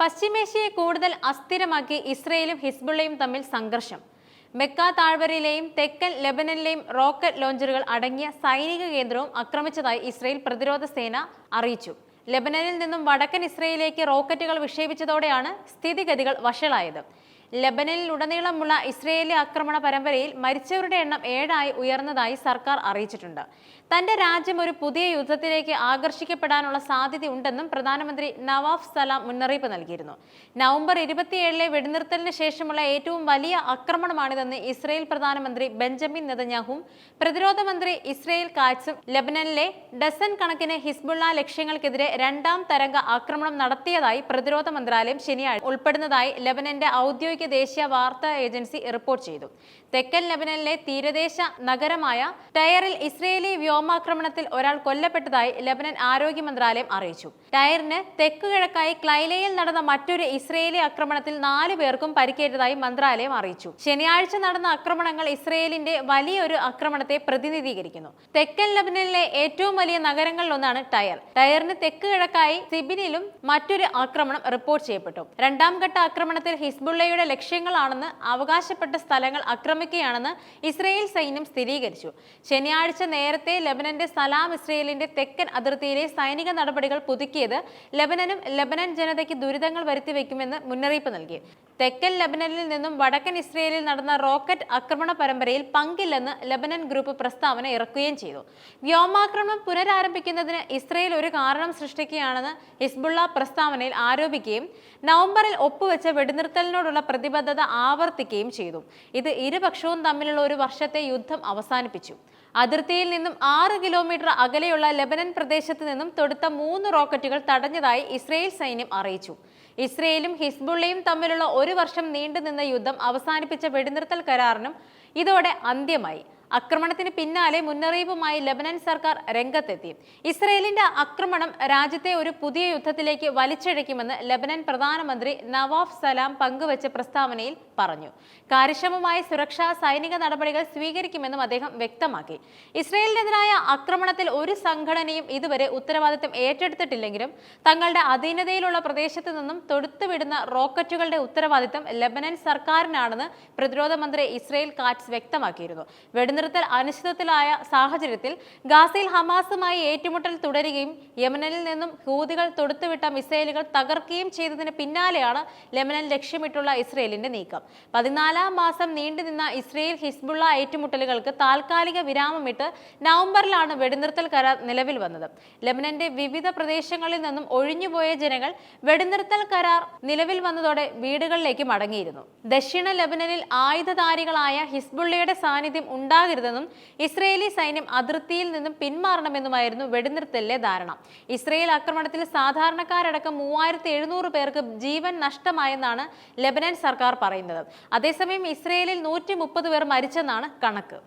പശ്ചിമേഷ്യയെ കൂടുതൽ അസ്ഥിരമാക്കി ഇസ്രയേലും ഹിസ്ബുള്ളയും തമ്മിൽ സംഘർഷം. മെക്ക താഴ്വരയിലെയും തെക്കൻ ലെബനനിലെയും റോക്കറ്റ് ലോഞ്ചറുകൾ അടങ്ങിയ സൈനിക കേന്ദ്രവും ആക്രമിച്ചതായി ഇസ്രയേൽ പ്രതിരോധ സേന അറിയിച്ചു. ലെബനനിൽ നിന്നും വടക്കൻ ഇസ്രയേലിലേക്ക് റോക്കറ്റുകൾ വിക്ഷേപിച്ചതോടെയാണ് സ്ഥിതിഗതികൾ വഷളായത്. ലെബനനിൽ ഉടനീളമുള്ള ഇസ്രയേലി ആക്രമണ പരമ്പരയിൽ മരിച്ചവരുടെ എണ്ണം ഏഴായി ഉയർന്നതായി സർക്കാർ അറിയിച്ചിട്ടുണ്ട്. തന്റെ രാജ്യം ഒരു പുതിയ യുദ്ധത്തിലേക്ക് ആകർഷിക്കപ്പെടാനുള്ള സാധ്യത ഉണ്ടെന്നും പ്രധാനമന്ത്രി നവാഫ് സലാം മുന്നറിയിപ്പ് നൽകിയിരുന്നു. നവംബർ ഇരുപത്തിയേഴിലെ വെടിനിർത്തലിന് ശേഷമുള്ള ഏറ്റവും വലിയ ആക്രമണമാണിതെന്ന് ഇസ്രയേൽ പ്രധാനമന്ത്രി ബെഞ്ചമിൻ നെതന്യാഹും പ്രതിരോധ മന്ത്രി ഇസ്രയേൽ കാറ്റ്സും ലബനനിലെ ഡസൻ കണക്കിന് ഹിസ്ബുള്ള ലക്ഷ്യങ്ങൾക്കെതിരെ രണ്ടാം തരംഗ ആക്രമണം നടത്തിയതായി പ്രതിരോധ മന്ത്രാലയം ശനിയാഴ്ച ഉൾപ്പെടുന്നതായി ലബനന്റെ ഔദ്യോഗിക ദേശീയ വാർത്താ ഏജൻസി റിപ്പോർട്ട് ചെയ്തു. തെക്കൻ ലെബനനിലെ തീരദേശ നഗരമായ ടയറിൽ ഇസ്രയേലി വ്യോമാക്രമണത്തിൽ ഒരാൾ കൊല്ലപ്പെട്ടതായി ലെബനൻ ആരോഗ്യ മന്ത്രാലയം അറിയിച്ചു. ടയറിന് തെക്ക് കിഴക്കായി ക്ലൈലയിൽ നടന്ന മറ്റൊരു ഇസ്രയേലി ആക്രമണത്തിൽ നാല് പേർക്കും പരിക്കേറ്റതായി മന്ത്രാലയം അറിയിച്ചു. ശനിയാഴ്ച നടന്ന ആക്രമണങ്ങൾ ഇസ്രയേലിന്റെ വലിയൊരു ആക്രമണത്തെ പ്രതിനിധീകരിക്കുന്നു. തെക്കൻ ലെബനനിലെ ഏറ്റവും വലിയ നഗരങ്ങളിലൊന്നാണ് ടയർ. ടയറിന് തെക്ക് കിഴക്കായി സിബിനിലും മറ്റൊരു ആക്രമണം റിപ്പോർട്ട് ചെയ്യപ്പെട്ടു. രണ്ടാം ഘട്ട ആക്രമണത്തിൽ ഹിസ്ബുള്ളയുടെ ലക്ഷ്യങ്ങളാണെന്ന് അവകാശപ്പെട്ട സ്ഥലങ്ങൾ ആക്രമിക്കുകയാണെന്ന് ഇസ്രയേൽ സൈന്യം സ്ഥിരീകരിച്ചു. ശനിയാഴ്ച നേരത്തെ ലെബനന്റെ സലാം ഇസ്രയേലിന്റെ തെക്കൻ അതിർത്തിയിലെ സൈനിക നടപടികൾ പുതുക്കിയത് ലെബനനും ലെബനൻ ജനതയ്ക്ക് ദുരിതങ്ങൾ വരുത്തിവെക്കുമെന്ന് മുന്നറിയിപ്പ് നൽകി. തെക്കൻ ലെബനനിൽ നിന്നും വടക്കൻ ഇസ്രയേലിൽ നടന്ന റോക്കറ്റ് ആക്രമണ പരമ്പരയിൽ പങ്കില്ലെന്ന് ലെബനൻ ഗ്രൂപ്പ് പ്രസ്താവന ഇറക്കുകയും ചെയ്തു. വ്യോമാക്രമണം പുനരാരംഭിക്കുന്നതിന് ഇസ്രയേൽ ഒരു കാരണം സൃഷ്ടിക്കുകയാണെന്ന് ഹിസ്ബുള്ള പ്രസ്താവനയിൽ ആരോപിക്കുകയും നവംബറിൽ ഒപ്പുവെച്ച വെടിനിർത്തലിനോടുള്ള പ്രതിബദ്ധത ആവർത്തിക്കുകയും ചെയ്തു. ഇത് ഇരുപക്ഷവും തമ്മിലുള്ള ഒരു വർഷത്തെ യുദ്ധം അവസാനിപ്പിച്ചു. അതിർത്തിയിൽ നിന്നും ആറ് കിലോമീറ്റർ അകലെയുള്ള ലെബനൻ പ്രദേശത്ത് നിന്നും തൊടുത്ത മൂന്ന് റോക്കറ്റുകൾ തടഞ്ഞതായി ഇസ്രയേൽ സൈന്യം അറിയിച്ചു. ഇസ്രയേലും ഹിസ്ബുള്ളയും തമ്മിലുള്ള ഒരു വർഷം നീണ്ടുനിന്ന യുദ്ധം അവസാനിപ്പിച്ച വെടിനിർത്തൽ കരാറിനും ഇതോടെ അന്ത്യമായി. ആക്രമണത്തിന് പിന്നാലെ മുന്നറിയിപ്പുമായി ലബനൻ സർക്കാർ രംഗത്തെത്തി. ഇസ്രയേലിന്റെ ആക്രമണം രാജ്യത്തെ ഒരു പുതിയ യുദ്ധത്തിലേക്ക് വലിച്ചിഴയ്ക്കുമെന്ന് ലബനൻ പ്രധാനമന്ത്രി നവാഫ് സലാം പങ്കുവച്ച പ്രസ്താവനയിൽ പറഞ്ഞു. കാര്യക്ഷമമായ സുരക്ഷാ സൈനിക നടപടികൾ സ്വീകരിക്കുമെന്നും അദ്ദേഹം വ്യക്തമാക്കി. ഇസ്രയേലിനെതിരായ ആക്രമണത്തിൽ ഒരു സംഘടനയും ഇതുവരെ ഉത്തരവാദിത്തം ഏറ്റെടുത്തിട്ടില്ലെങ്കിലും തങ്ങളുടെ അധീനതയിലുള്ള പ്രദേശത്ത് നിന്നും തൊടുത്തുവിടുന്ന റോക്കറ്റുകളുടെ ഉത്തരവാദിത്തം ലബനൻ സർക്കാരിനാണെന്ന് പ്രതിരോധ മന്ത്രി ഇസ്രയേൽ കാറ്റ്സ് വ്യക്തമാക്കിയിരുന്നു. വെടിനിർത്തൽ അനിശ്ചിതത്തിലായ സാഹചര്യത്തിൽ ഗാസയിൽ ഹമാസുമായി ഏറ്റുമുട്ടൽ തുടരുകയും യമനിൽ നിന്നും ഹൂതികൾ തൊടുത്തുവിട്ട മിസൈലുകൾ തകർക്കുകയും ചെയ്തതിന് പിന്നാലെയാണ് ലെമനൻ ലക്ഷ്യമിട്ടുള്ള ഇസ്രയേലിന്റെ നീക്കം. പതിനാലാം മാസം നീണ്ടുനിന്ന ഇസ്രയേൽ ഹിസ്ബുള്ള ഏറ്റുമുട്ടലുകൾക്ക് താൽക്കാലിക വിരാമമിട്ട് നവംബറിലാണ് വെടിനിർത്തൽ കരാർ നിലവിൽ വന്നത്. ലെബനന്റെ വിവിധ പ്രദേശങ്ങളിൽ നിന്നും ഒഴിഞ്ഞുപോയ ജനങ്ങൾ വെടിനിർത്തൽ കരാർ നിലവിൽ വന്നതോടെ വീടുകളിലേക്ക് മടങ്ങിയിരുന്നു. ദക്ഷിണ ലെബനനിൽ ആയുധധാരികളായ ഹിസ്ബുള്ളയുടെ സാന്നിധ്യം ഉണ്ടാകരുതെന്നും ഇസ്രയേലി സൈന്യം അതിർത്തിയിൽ നിന്നും പിന്മാറണമെന്നുമായിരുന്നു വെടിനിർത്തലിലെ ധാരണ. ഇസ്രയേൽ ആക്രമണത്തിൽ സാധാരണക്കാരടക്കം മൂവായിരത്തി എഴുന്നൂറ് പേർക്ക് ജീവൻ നഷ്ടമായെന്നാണ് ലെബനൻ സർക്കാർ പറയുന്നത്. അതേസമയം ഇസ്രയേലിൽ നൂറ്റി മുപ്പത് പേർ മരിച്ചെന്നാണ് കണക്ക്.